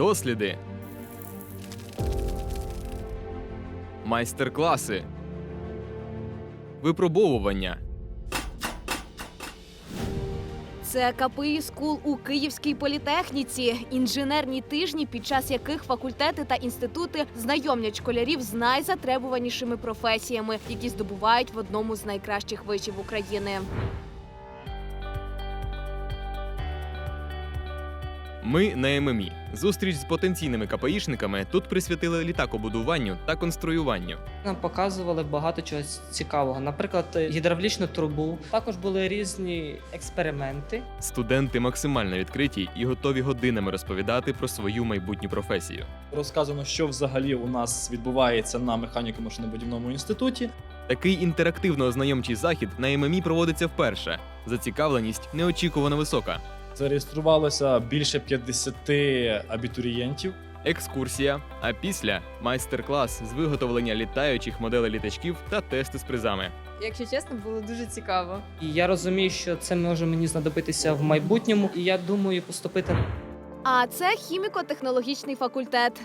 досліди, майстер-класи, випробовування. Це КПІ скул у Київській політехніці, інженерні тижні, під час яких факультети та інститути знайомлять школярів з найзатребуванішими професіями, які здобувають в одному з найкращих вишів України. Ми на ММІ. Зустріч з потенційними КПІшниками тут присвятили літакобудуванню та конструюванню. Нам показували багато чого цікавого. Наприклад, гідравлічну трубу. Також були різні експерименти. Студенти максимально відкриті і готові годинами розповідати про свою майбутню професію. Розказано, що взагалі у нас відбувається на механіко машинобудівному інституті. Такий інтерактивно-ознайомчий захід на ММІ проводиться вперше. Зацікавленість неочікувано висока. Зареєструвалося більше 50 абітурієнтів. Екскурсія, а після майстер-клас з виготовлення літаючих моделей літачків та тести з призами. Якщо чесно, було дуже цікаво. І я розумію, що це може мені знадобитися в майбутньому. І я думаю поступити А це хіміко-технологічний факультет.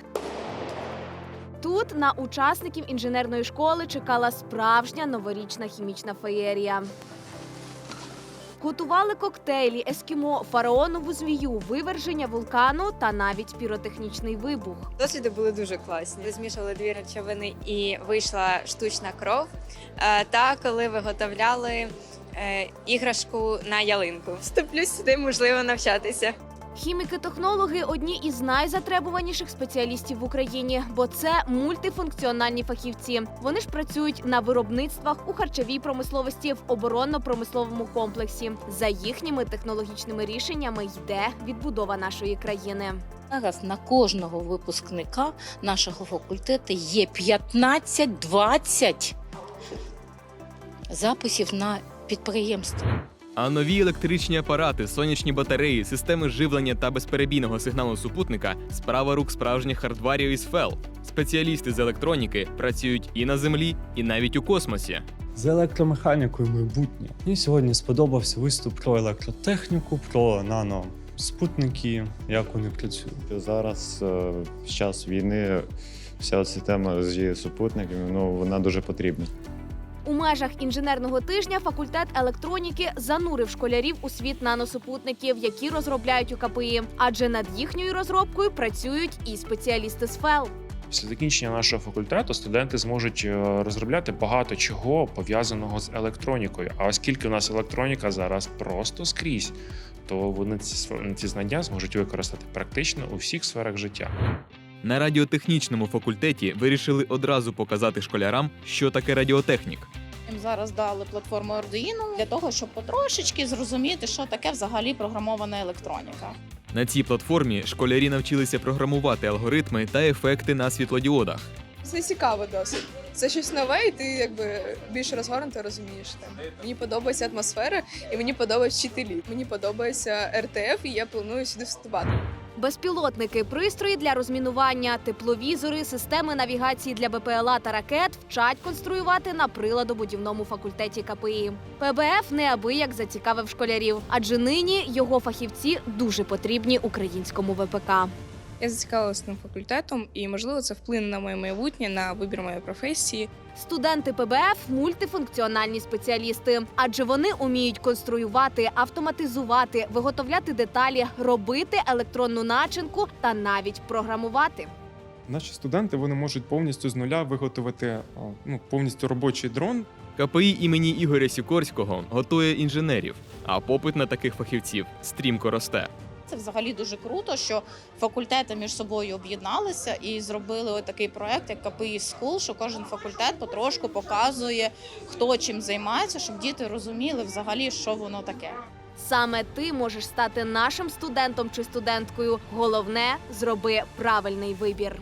Тут на учасників інженерної школи чекала справжня новорічна хімічна феєрія. Готували коктейлі, ескімо, фараонову змію, виверження вулкану та навіть піротехнічний вибух. Досліди були дуже класні. Змішали дві речовини і вийшла штучна кров. Е, Та коли виготовляли е, іграшку на ялинку. Вступлю сюди, можливо, навчатися. Хіміки-технологи одні із найзатребуваніших спеціалістів в Україні, бо це мультифункціональні фахівці. Вони ж працюють на виробництвах у харчовій промисловості в оборонно-промисловому комплексі. За їхніми технологічними рішеннями йде відбудова нашої країни. Зараз на кожного випускника нашого факультету є 15-20 записів на підприємство. А нові електричні апарати, сонячні батареї, системи живлення та безперебійного сигналу супутника справа рук справжніх хардварів із ФЕЛ. Спеціалісти з електроніки працюють і на землі, і навіть у космосі. з електромеханікою майбутнє. Мені сьогодні сподобався виступ про електротехніку, про наноспутники, як вони працюють. Зараз е, в час війни вся ця тема зі супутниками, ну вона дуже потрібна. У межах інженерного тижня факультет електроніки занурив школярів у світ наносупутників, які розробляють у КПІ. Адже над їхньою розробкою працюють і спеціалісти з ФЕЛ. Після закінчення нашого факультету студенти зможуть е, розробляти багато чого пов'язаного з електронікою. А оскільки у нас електроніка зараз просто скрізь, то вони ці ці знання зможуть використати практично у всіх сферах життя. На радіотехнічному факультеті вирішили одразу показати школярам, що таке радіотехнік. Їм зараз дали платформу Arduino для того, щоб потрошечки зрозуміти, що таке взагалі програмована електроніка. На цій платформі школярі навчилися програмувати алгоритми та ефекти на світлодіодах. Це цікаво досить. Це щось нове, і ти якби більш розгорнуто розумієш там. Мені подобається атмосфера, і мені подобаються вчителі. Мені подобається РТФ, і я планую сюди вступати. Безпілотники, пристрої для розмінування, тепловізори, системи навігації для БПЛА та ракет вчать конструювати на приладобудівному факультеті КПІ. ПБФ неабияк зацікавив школярів, адже нині його фахівці дуже потрібні українському ВПК. Я зацікавилася цим факультетом, і можливо це вплине на моє майбутнє, на вибір моєї професії. Студенти ПБФ мультифункціональні спеціалісти, адже вони уміють конструювати, автоматизувати, виготовляти деталі, робити електронну начинку та навіть програмувати. Наші студенти вони можуть повністю з нуля виготовити ну, повністю робочий дрон. КПІ імені Ігоря Сікорського готує інженерів, а попит на таких фахівців стрімко росте. Це взагалі дуже круто, що факультети між собою об'єдналися і зробили такий проект, як КПІ School, що кожен факультет потрошку показує, хто чим займається, щоб діти розуміли взагалі, що воно таке. Саме ти можеш стати нашим студентом чи студенткою. Головне зроби правильний вибір.